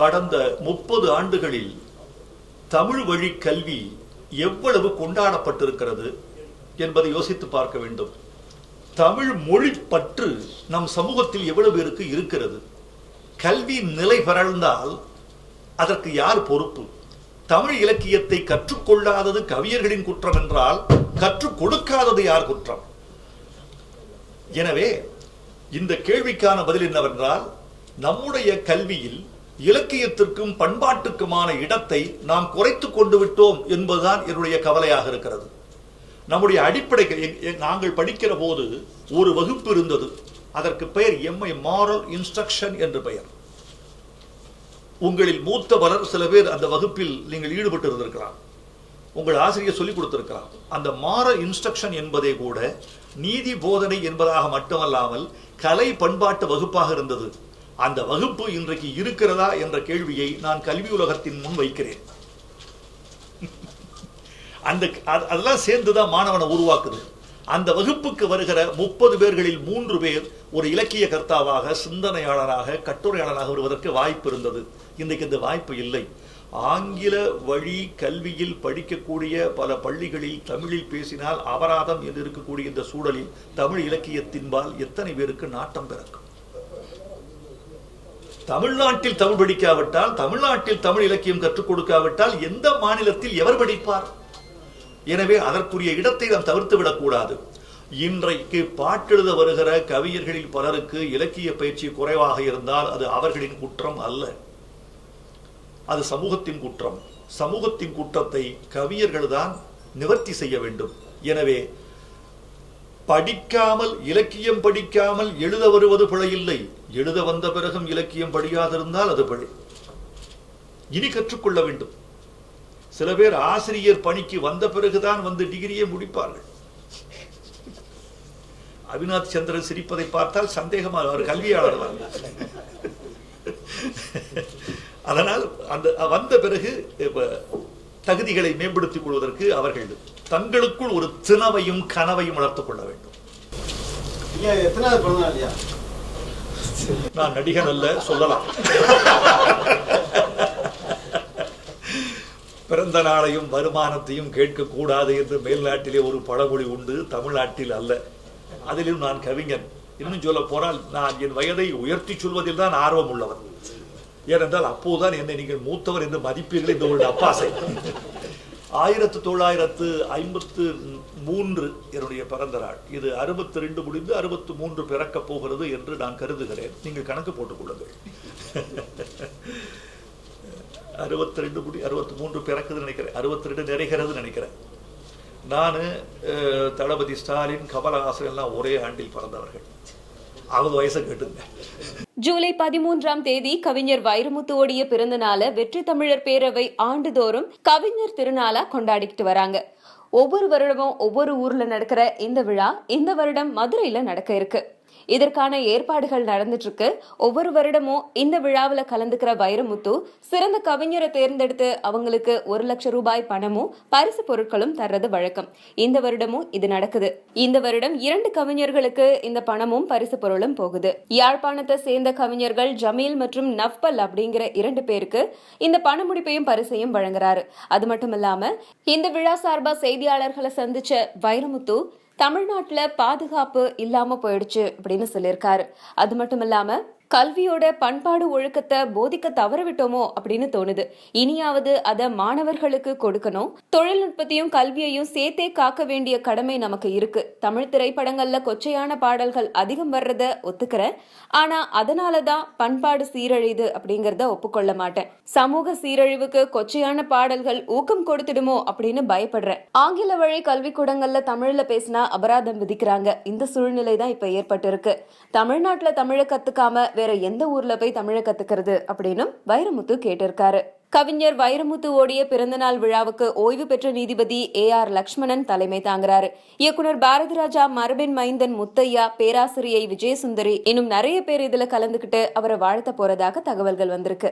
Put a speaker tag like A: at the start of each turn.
A: கடந்த முப்பது ஆண்டுகளில் தமிழ் வழி கல்வி எவ்வளவு கொண்டாடப்பட்டிருக்கிறது என்பதை யோசித்து பார்க்க வேண்டும். தமிழ் மொழி பற்று நம் சமூகத்தில் எவ்வளவு பேருக்கு இருக்கிறது? கல்வி நிலை பிறழ்ந்தால் அதற்கு யார் பொறுப்பு? தமிழ் இலக்கியத்தை கற்றுக்கொள்ளாதது கவியர்களின் குற்றம் என்றால் கற்றுக் கொடுக்காதது யார் குற்றம்? எனவே இந்த கேள்விக்கான பதில் என்னவென்றால் நம்முடைய கல்வியில் இலக்கியத்திற்கும் பண்பாட்டுக்குமான இடத்தை நாம் குறைத்து கொண்டு விட்டோம் என்பதுதான் என்னுடைய கவலையாக இருக்கிறது. நம்முடைய அடிப்படை நாங்கள் படிக்கிற போது ஒரு வகுப்பு இருந்தது. அதற்கு பெயர் எம்ஐ மாரல் இன்ஸ்ட்ரக்ஷன் என்று பெயர். உங்களில் மூத்த பலர் சில பேர் அந்த வகுப்பில் நீங்கள் ஈடுபட்டு இருந்திருக்கலாம். உங்கள் ஆசிரியர் சொல்லிக் கொடுத்திருக்கலாம். அந்த மாரல் இன்ஸ்ட்ரக்ஷன் என்பதே கூட நீதி போதனை என்பதாக மட்டுமல்லாமல் கலை பண்பாட்டு வகுப்பாக இருந்தது. அந்த வகுப்பு இன்றைக்கு இருக்கிறதா என்ற கேள்வியை நான் கல்வி உலகத்தின் முன் வைக்கிறேன். அந்த அது- அதெல்லாம் சேர்ந்துதான் மாணவனை உருவாக்குது. அந்த வகுப்புக்கு வருகிற முப்பது பேர்களில் மூன்று பேர் ஒரு இலக்கிய கர்த்தாவாக சிந்தனையாளராக கட்டுரையாளராக வருவதற்கு வாய்ப்பு இருந்தது. இன்றைக்கு இந்த வாய்ப்பு இல்லை. ஆங்கில வழி கல்வியில் படிக்கக்கூடிய பல பள்ளிகளில் தமிழில் பேசினால் அபராதம் என்று இருக்கக்கூடிய இந்த சூழலில் தமிழ் இலக்கியத்தின்பால் எத்தனை பேருக்கு நாட்டம் பிறக்கும்? தமிழ்நாட்டில் தமிழ் படிக்காவிட்டால் தமிழ்நாட்டில் தமிழ் இலக்கியம் கற்றுக் கொடுக்காவிட்டால் எந்த மாநிலத்தில் எவர் படிப்பார்? எனவே அதற்குரிய இடத்தை நாம் தவிர்த்து விடக்கூடாது. இன்றைக்கு பாட்டெழுத வருகிற கவிஞர்களில் பலருக்கு இலக்கிய பயிற்சி குறைவாக இருந்தால் அது அவர்களின் குற்றம் அல்ல. அது சமூகத்தின் குற்றம். சமூகத்தின் குற்றத்தை கவியர்கள் தான் நிவர்த்தி செய்ய வேண்டும். எனவே படிக்காமல் இலக்கியம் படிக்காமல் எழுத வருவது பிழையில்லை. எழுத வந்த பிறகும் இலக்கியம் படியாதிருந்தால் அது பிழை. இனி கற்றுக்கொள்ள வேண்டும். சில பேர் ஆசிரியர் பணிக்கு வந்த பிறகுதான் வந்து டிகிரியை முடிப்பார்கள். அவிநாத் சந்திரன் சிரிப்பதை பார்த்தால் சந்தேகமாக அவர் கல்வியாளர் தான். அதனால் அந்த வந்த பிறகு தகுதிகளை மேம்படுத்திக் கொள்வதற்கு அவர்கள் தங்களுக்குள் ஒரு தினவையும் கனவையும் வளர்த்துக் கொள்ள வேண்டும். நான் நடிகன் அல்ல சொல்லலாம். பிறந்த நாளையும் வருமானத்தையும் கேட்கக்கூடாது என்று மேல்நாட்டிலே ஒரு பழமொழி உண்டு தமிழ்நாட்டில் அல்ல. அதிலும் நான் கவிஞன். இன்னும் சொல்ல போனால் நான் என் வயதை உயர்த்தி சொல்வதில் தான் ஆர்வம் உள்ளவன். ஏனென்றால் அப்போதுதான் என்னை நீங்கள் மூத்தவர் என்று மதிப்பீர்கள் இந்த உங்களுடைய அப்பாசை ஆயிரத்து தொள்ளாயிரத்து ஐம்பத்து மூன்று என்னுடைய பிறந்த நாள். இது அறுபத்தி ரெண்டு முடிந்து அறுபத்து மூன்று பிறக்கப் போகிறது என்று நான் கருதுகிறேன். நீங்கள் கணக்கு போட்டுக்கொள்ளுங்கள் அறுபத்தி ரெண்டு முடி அறுபத்தி மூன்று பிறக்குதுன்னு நினைக்கிறேன். அறுபத்தி ரெண்டு நிறைகிறது நினைக்கிறேன். நான் தளபதி ஸ்டாலின் கமலஹாசன் எல்லாம் ஒரே ஆண்டில் பிறந்தவர்கள். அவங்க வயசை கேட்டுங்க.
B: ஜூலை பதிமூன்றாம் தேதி கவிஞர் வைரமுத்துவோடைய பிறந்த நாளை வெற்றி தமிழர் பேரவை ஆண்டுதோறும் கவிஞர் திருநாளா கொண்டாடிக்கிட்டு வராங்க. ஒவ்வொரு வருடமும் ஒவ்வொரு ஊர்ல நடக்கிற இந்த விழா இந்த வருடம் மதுரையில நடக்க இருக்கு. இதற்கான ஏற்பாடுகள் நடந்துட்டு இருக்கு ஒவ்வொரு வருடமும் இந்த விழாவில் கலந்துக்கிற வைரமுத்து சிறந்த கவிஞரை தேர்ந்தெடுத்து அவங்களுக்கு ஒரு லட்சம் ரூபாய் பணமும் பரிசு பொருட்களும் தர்றது வழக்கம். இந்த வருடமும் இது நடக்குது. இந்த வருடம் இரண்டு கவிஞர்களுக்கு இந்த பணமும் பரிசு பொருளும் போகுது. யாழ்ப்பாணத்தை சேர்ந்த கவிஞர்கள் ஜமீல் மற்றும் நஃபல் அப்படிங்கிற இரண்டு பேருக்கு இந்த பண முடிப்பையும் பரிசையும் வழங்குறாரு. அது மட்டும் இல்லாம இந்த விழா சார்பா செய்தியாளர்களை சந்திச்ச வைரமுத்து தமிழ்நாட்டில் பாதுகாப்பு இல்லாமல் போயிடுச்சு அப்படின்னு சொல்லியிருக்காரு. அது மட்டும் இல்லாமல் கல்வியோட பண்பாடு ஒழுக்கத்தை போதிக்க தவறவிட்டோமோ அப்படின்னு தோணுது. இனியாவது அதை மாணவர்களுக்கு கொடுக்கணும். தொழில்நுட்பத்தையும் கல்வியையும் சேர்த்தே காக்க வேண்டிய கடமை நமக்கு இருக்கு. தமிழ் திரைப்படங்கள்ல கொச்சையான பாடல்கள் அதிகம் வர்றத ஒத்துக்கிறேன். ஆனா அதனாலதான் பண்பாடு சீரழியுது அப்படிங்கறத ஒப்புக்கொள்ள மாட்டேன். சமூக சீரழிவுக்கு கொச்சையான பாடல்கள் ஊக்கம் கொடுத்துடுமோ அப்படின்னு பயப்படுறேன். ஆங்கில வழி கல்விக்கூடங்கள்ல தமிழ்ல பேசினா அபராதம் விதிக்கிறாங்க. இந்த சூழ்நிலை தான் இப்ப ஏற்பட்டு இருக்கு தமிழ்நாட்டுல தமிழை கத்துக்காம வேற எந்த ஊர்ல போய் தமிழை கத்துக்கிறது அப்படின்னும் வைரமுத்து கேட்டிருக்காரு. கவிஞர் வைரமுத்து ஓடிய பிறந்தநாள் விழாவுக்கு ஓய்வு பெற்ற நீதிபதி ஏ ஆர் லக்ஷ்மணன் தலைமை தாங்குறாரு. இயக்குனர் பாரதிராஜா மரபின் மைந்தன் முத்தையா பேராசிரியை விஜயசுந்தரி இன்னும் நிறைய பேர் இதுல கலந்துகிட்டு அவரை வாழ்த்த போறதாக தகவல்கள் வந்திருக்கு.